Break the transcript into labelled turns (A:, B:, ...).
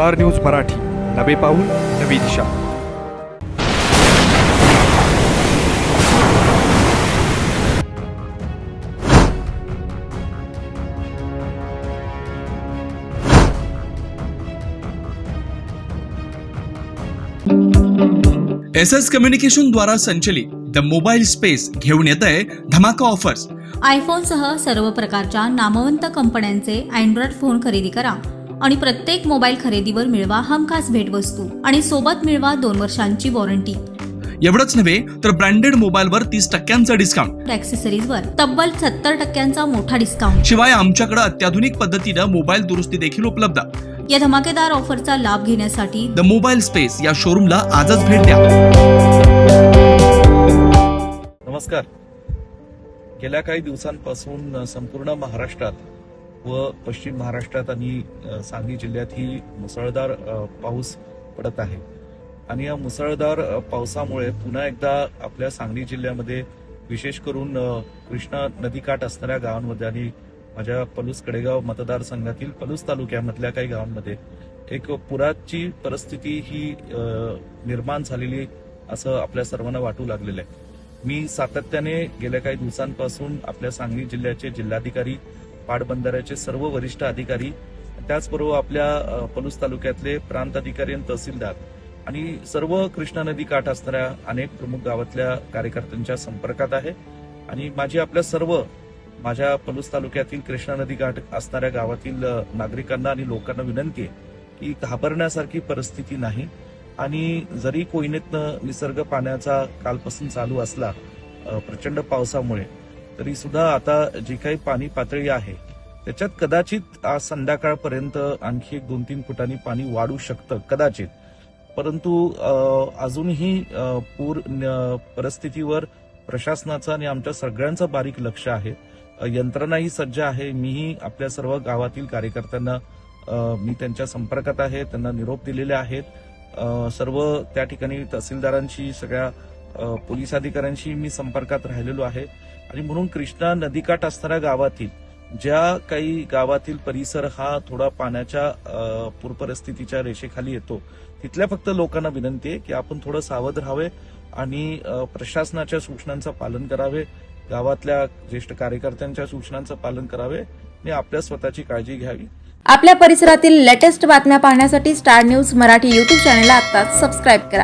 A: Star news Marathi. नवे पाऊल नवी दिशा.
B: एस एस कम्युनिकेशन द्वारा संचलित द मोबाईल स्पेस घेऊन येत आहे धमाका ऑफर्स.
C: आयफोनसह सर्व प्रकारच्या नामवंत कंपन्यांचे अँड्रॉइड फोन खरेदी करा. आणि प्रत्येक मोबाईल खरेदीवर मिळवा हमखास भेटवस्तू आणि सोबत मिळवा दोन वर्षांची वॉरंटी.
B: एवढंच नव्हे तर ब्रँडेड मोबाईलवर तीस टक्क्यांचं डिस्काउंट
C: ॲक्सेसरीजवर तब्बल सत्तर टक्क्यांचा मोठा डिस्काउंट
B: शिवाय आमच्याकडे अत्याधुनिक पद्धतीनं मोबाईल दुरुस्ती देखील उपलब्ध.
C: या धमाकेदार ऑफरचा लाभ घेण्यासाठी
B: द मोबाईल स्पेस या शोरूमला आजच भेट द्या.
D: नमस्कार. गेल्या काही दिवसांपासून संपूर्ण महाराष्ट्रात व पश्चिम महाराष्ट्रात आणि सांगली जिल्ह्यात ही मुसळधार पाऊस पडत आहे. आणि या मुसळधार पावसामुळे पुन्हा एकदा आपल्या सांगली जिल्ह्यामध्ये विशेष करून कृष्णा नदीकाठ असणाऱ्या गावांमध्ये आणि माझ्या पलूस कडेगाव मतदारसंघातील पलूस तालुक्यामधल्या काही गावांमध्ये एक पुराची परिस्थिती ही निर्माण झालेली असं आपल्या सर्वांना वाटू लागलेलं आहे. मी सातत्याने गेल्या काही दिवसांपासून आपल्या सांगली जिल्ह्याचे जिल्हाधिकारी पाटबंधाऱ्याचे सर्व वरिष्ठ अधिकारी त्याचबरोबर आपल्या पलूस तालुक्यातले प्रांत अधिकारी आणि तहसीलदार आणि सर्व कृष्णा नदी काठ असणाऱ्या अनेक प्रमुख गावातल्या कार्यकर्त्यांच्या संपर्कात आहे. आणि माझी आपल्या सर्व माझ्या पलूस तालुक्यातील कृष्णा नदी काठ असणाऱ्या गावातील नागरिकांना आणि लोकांना विनंती आहे की घाबरण्यासारखी परिस्थिती नाही. आणि जरी कोयनेतनं निसर्ग पाण्याचा कालपासून चालू असला प्रचंड पावसामुळे तरी सुद्धा आता जी काही पाणी पातळी आहे त्याच्यात कदाचित आज संध्याकाळपर्यंत आणखी एक दोन तीन फुटांनी पाणी वाढू शकतं कदाचित. परंतु अजूनही पूर परिस्थितीवर प्रशासनाचं आणि आमच्या सगळ्यांचं बारीक लक्ष आहे. यंत्रणाही सज्ज आहे. मीही आपल्या सर्व गावातील कार्यकर्त्यांना मी त्यांच्या संपर्कात आहे त्यांना निरोप दिलेले आहेत. सर्व त्या ठिकाणी तहसीलदारांशी सगळ्या पोलीस अधिकाऱ्यांशी मी संपर्कात राहिलेलो आहे. आणि म्हणून कृष्णा नदीकाठ असणाऱ्या गावातील ज्या काही गावातील परिसर हा थोडा पाण्याच्या पूरपरिस्थितीच्या रेषेखाली येतो तिथल्या फक्त लोकांना विनंती आहे की आपण थोडं सावध राहावे आणि प्रशासनाच्या सूचनांचं पालन करावे गावातल्या ज्येष्ठ कार्यकर्त्यांच्या सूचनांचं पालन करावे आणि आपल्या स्वतःची काळजी घ्यावी.
E: आपल्या परिसरातील लेटेस्ट बातम्या पाहण्यासाठी स्टार न्यूज मराठी यूट्यूब चॅनलला आता सबस्क्राईब करा.